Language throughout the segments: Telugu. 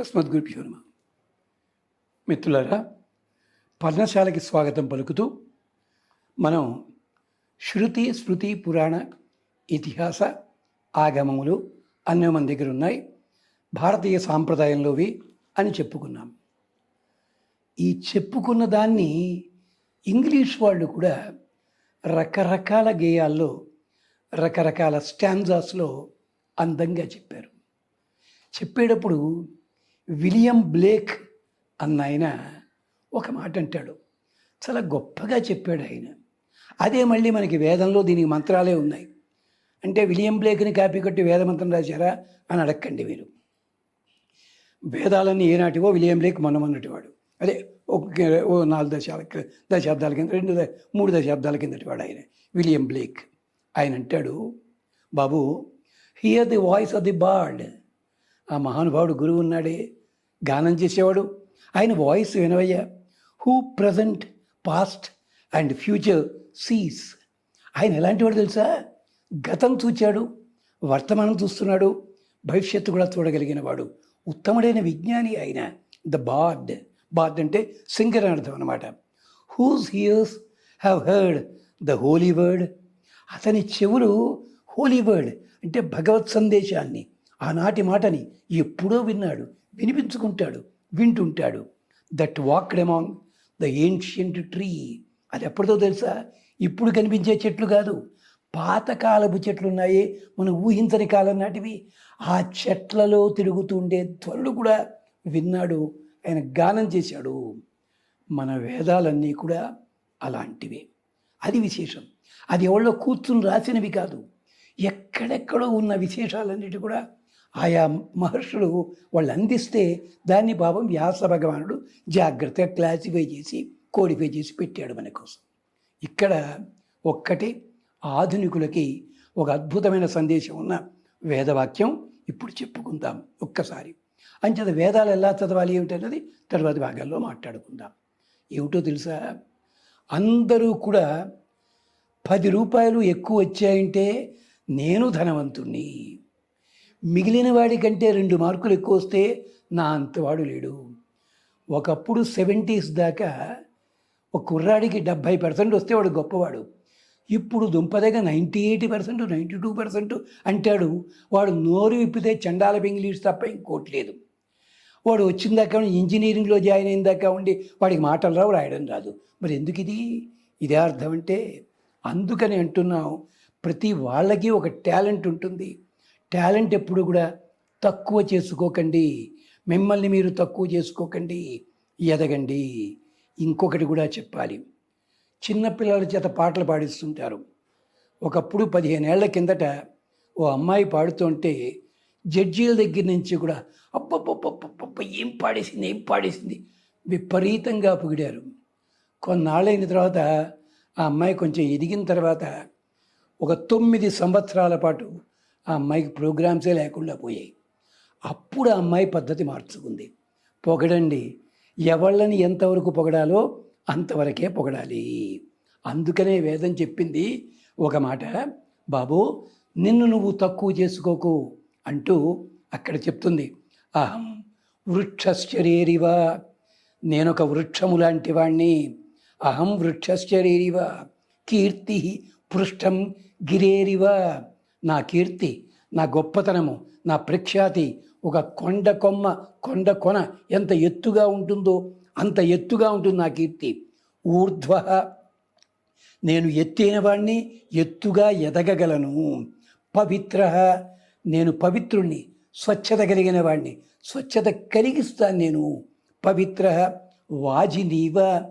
అస్మద్గురుభ్యో నమ మిత్రులారా పర్ణశాలకి స్వాగతం పలుకుతూ మనం శృతి స్మృతి పురాణ ఇతిహాస ఆగమములు అన్నీ మన దగ్గర ఉన్నాయి. భారతీయ సాంప్రదాయంలోవి అని చెప్పుకున్నాం. ఈ చెప్పుకున్న దాన్ని ఇంగ్లీష్ వాళ్ళు కూడా రకరకాల గేయాల్లో రకరకాల స్టాంజాస్లో అందంగా చెప్పారు. చెప్పేటప్పుడు విలియం బ్లేక్ అన్న ఆయన ఒక మాట అంటాడు చాలా గొప్పగా చెప్పాడు ఆయన. అదే మళ్ళీ మనకి వేదంలో దీనికి మంత్రాలే ఉన్నాయి. అంటే విలియం బ్లేక్ని కాపీ కొట్టి వేదమంత్రం రాశారా అని అడగండి మీరు. వేదాలన్నీ ఏనాటివో విలియం బ్లేక్ మనమన్నటివాడు అదే ఒక ఓ నాలుగు దశాల దశాబ్దాల కింద రెండు మూడు దశాబ్దాల కిందటి వాడు ఆయన విలియం బ్లేక్. ఆయన అంటాడు బాబు hear the voice of the bard ఆ మహానుభావుడు గురువు ఉన్నాడే. గానం చేసేవాడు. ఆయన voice వినవయ్యా. Who present past and future sees ఆయన ఎలాంటివాడు తెలుసా? గతం చూచాడు వర్తమానం చూస్తున్నాడు భవిష్యత్తు కూడా చూడగలిగిన వాడు ఉత్తముడైన విజ్ఞాని ఆయన ద బార్డ్. బార్డ్ అంటే సింగర్ అని అర్థం అనమాట whose ears have heard the holy word అతని చెవులు హోలీ వర్డ్ అంటే భగవత్ సందేశాన్ని ఆనాటి మాటని ఎప్పుడో విన్నాడు. వినిపించుకుంటాడు వింటుంటాడు. That walked among the ancient tree అది ఎప్పటిదో తెలుసా? ఇప్పుడు కనిపించే చెట్లు కాదు. పాతకాలపు చెట్లు ఉన్నాయి. మనం ఊహించని కాలం నాటివి. ఆ చెట్లలో తిరుగుతుండే ధ్వనులు కూడా విన్నాడు. ఆయన గానం చేశాడు. మన వేదాలన్నీ కూడా అలాంటివే. అది విశేషం. అది ఎవరో కూర్చుని రాసినవి కాదు. ఎక్కడెక్కడో ఉన్న విశేషాలన్నిటి కూడా ఆయా మహర్షులు వాళ్ళు అందిస్తే దాన్ని భావం వ్యాస భగవానుడు జాగ్రత్తగా క్లాసిఫై చేసి కోడిఫై చేసి పెట్టాడు మన కోసం. ఇక్కడ ఒక్కటి ఆధునికులకి ఒక అద్భుతమైన సందేశం ఉన్న వేదవాక్యం ఇప్పుడు చెప్పుకుందాం ఒక్కసారి. అంచేత వేదాలు ఎలా చదవాలి ఏమిటన్నది తర్వాత భాగాల్లో మాట్లాడుకుందాం. ఏమిటో తెలుసా? అందరూ కూడా పది రూపాయలు ఎక్కువ వచ్చాయంటే నేను ధనవంతుణ్ణి. మిగిలిన వాడి కంటే రెండు మార్కులు ఎక్కువ వస్తే నా అంతవాడు లేడు. ఒకప్పుడు సెవెంటీస్ దాకా ఒక కుర్రాడికి డెబ్భై పర్సెంట్ వస్తే వాడు గొప్పవాడు. ఇప్పుడు దుంపదగా ninety eighty percent ninety two percent అంటాడు. వాడు నోరు విప్పితే చండాల ఇంగ్లీష్ తప్ప ఇంకోటి లేదు. వాడు వచ్చిన దాకా ఇంజనీరింగ్లో జాయిన్ అయిన దాకా ఉండి వాడికి మాటలు రావు రాయడం రాదు. మరి ఎందుకు ఇది ఇదే అర్థం అంటే అందుకని అంటున్నాం. ప్రతి వాళ్ళకి ఒక టాలెంట్ ఉంటుంది. టాలెంట్ ఎప్పుడు కూడా తక్కువ చేసుకోకండి. మిమ్మల్ని మీరు తక్కువ చేసుకోకండి. ఎదగండి. ఇంకొకటి కూడా చెప్పాలి. చిన్నపిల్లల చేత పాటలు పాడిస్తుంటారు. ఒకప్పుడు పదిహేనేళ్ళ కిందట ఓ అమ్మాయి పాడుతుంటే జడ్జీల దగ్గర నుంచి కూడా అబ్బబ్బబ్బబ్బబ్బ ఏం పాడేసింది ఏం పాడేసింది విపరీతంగా పొగిడారు. కొన్నాళ్ళైన తర్వాత ఆ అమ్మాయి కొంచెం ఎదిగిన తర్వాత ఒక తొమ్మిది సంవత్సరాల పాటు ఆ అమ్మాయికి ప్రోగ్రామ్సే లేకుండా పోయాయి. అప్పుడు ఆ అమ్మాయి పద్ధతి మార్చుకుంది. పొగడండి ఎవళ్ళని ఎంతవరకు పొగడాలో అంతవరకే పొగడాలి. అందుకనే వేదం చెప్పింది ఒక మాట బాబు నిన్ను నువ్వు తక్కువ చేసుకోకు అంటూ అక్కడ చెప్తుంది. అహం వృక్షశ్చరీరివ నేనొక వృక్షము లాంటి వాణ్ణి. అహం వృక్షశ్చరీరివ కీర్తి పృష్టం గిరేరివ. నా కీర్తి నా గొప్పతనము నా ప్రఖ్యాతి ఒక కొండ కొమ్మ కొండ కొన ఎంత ఎత్తుగా ఉంటుందో అంత ఎత్తుగా ఉంటుంది నా కీర్తి. ఊర్ధ్వ నేను ఎత్తైన వాణ్ణి ఎత్తుగా ఎదగగలను. పవిత్ర నేను పవిత్రుణ్ణి స్వచ్ఛత కలిగిన వాణ్ణి స్వచ్ఛత కలిగిస్తాను నేను. పవిత్ర వాజినీవ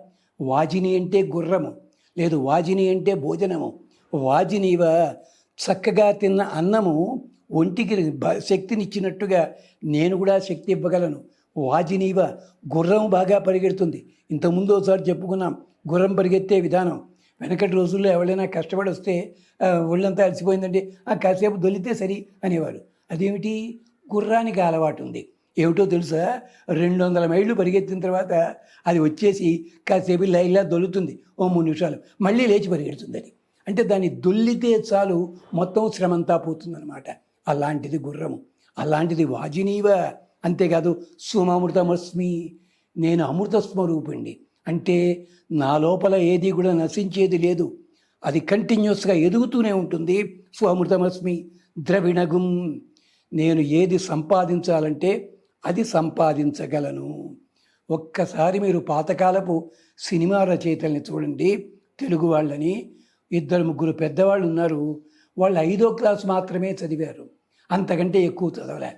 వాజిని అంటే గుర్రము లేదు వాజిని అంటే భోజనము. వాజినీవ చక్కగా తిన్న అన్నము ఒంటికి శక్తినిచ్చినట్టుగా నేను కూడా శక్తి ఇవ్వగలను. వాజినీవ గుర్రం బాగా పరిగెడుతుంది. ఇంతకుముందు ఒకసారి చెప్పుకున్నాం గుర్రం పరిగెత్తే విధానం. వెనకటి రోజుల్లో ఎవరైనా కష్టపడి వస్తే ఒళ్ళంతా అలసిపోయిందండి ఆ కాసేపు దొలితే సరి అనేవారు. అదేమిటి? గుర్రానికి అలవాటు ఉంది ఏమిటో తెలుసా? రెండు వందల మైళ్ళు పరిగెత్తిన తర్వాత అది వచ్చేసి కాసేపు లైలా దొలుతుంది ఓ మూడు నిమిషాలు. మళ్ళీ లేచి పరిగెడుతుంది అది అంటే దాన్ని దొల్లితే చాలు మొత్తం శ్రమంతా పోతుందన్నమాట. అలాంటిది గుర్రము. అలాంటిది వాజినీవ. అంతేకాదు సుమామృతమస్మి. నేను అమృత స్వరూపండి అంటే నా లోపల ఏది కూడా నశించేది లేదు. అది కంటిన్యూస్గా ఎదుగుతూనే ఉంటుంది స్వామృతమస్మి ద్రవిణగుం. నేను ఏది సంపాదించాలంటే అది సంపాదించగలను. ఒక్కసారి మీరు పాతకాలపు సినిమా రచయితల్ని చూడండి. తెలుగు వాళ్ళని ఇద్దరు ముగ్గురు పెద్దవాళ్ళు ఉన్నారు. వాళ్ళు ఐదో క్లాస్ మాత్రమే చదివారు. అంతకంటే ఎక్కువ చదవలే.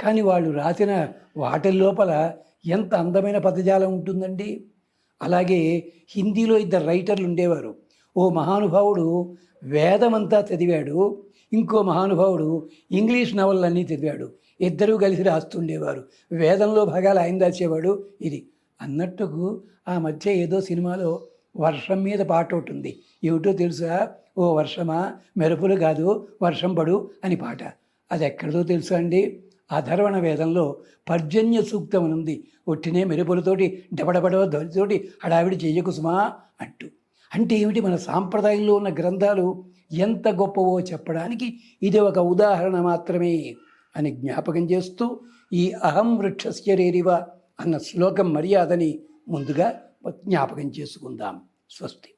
కానీ వాళ్ళు రాసిన వాటి లోపల ఎంత అందమైన పదజాలం ఉంటుందండి? అలాగే హిందీలో ఇద్దరు రైటర్లు ఉండేవారు. ఓ మహానుభావుడు వేదమంతా చదివాడు. ఇంకో మహానుభావుడు ఇంగ్లీష్ నవలన్నీ చదివాడు. ఇద్దరూ కలిసి రాస్తుండేవారు వేదంలో భాగాలు ఆయన దాచేవాడు ఇది. అన్నట్టుకు ఆ మధ్య ఏదో సినిమాలో వర్షం మీద పాట ఒకటి ఉంది ఏమిటో తెలుసా? ఓ వర్షమా? మెరుపులు కాదు వర్షం పడు అని పాట. అది ఎక్కడిదో తెలుసా అండి? అధర్వణ వేదంలో పర్జన్య సూక్తం అని ఉంది. ఒట్టినే మెరుపులతోటి డబడబడవ ధ్వనితోటి హడావిడి చెయ్యకుసుమా అంటూ. అంటే ఏమిటి? మన సాంప్రదాయంలో ఉన్న గ్రంథాలు ఎంత గొప్పవో చెప్పడానికి ఇది ఒక ఉదాహరణ మాత్రమే అని జ్ఞాపకం చేస్తూ ఈ అహం వృక్షస్య రేరివ అన్న శ్లోకం మర్యాదని ముందుగా జ్ఞాపకం చేసుకుందాం. స్వస్తి.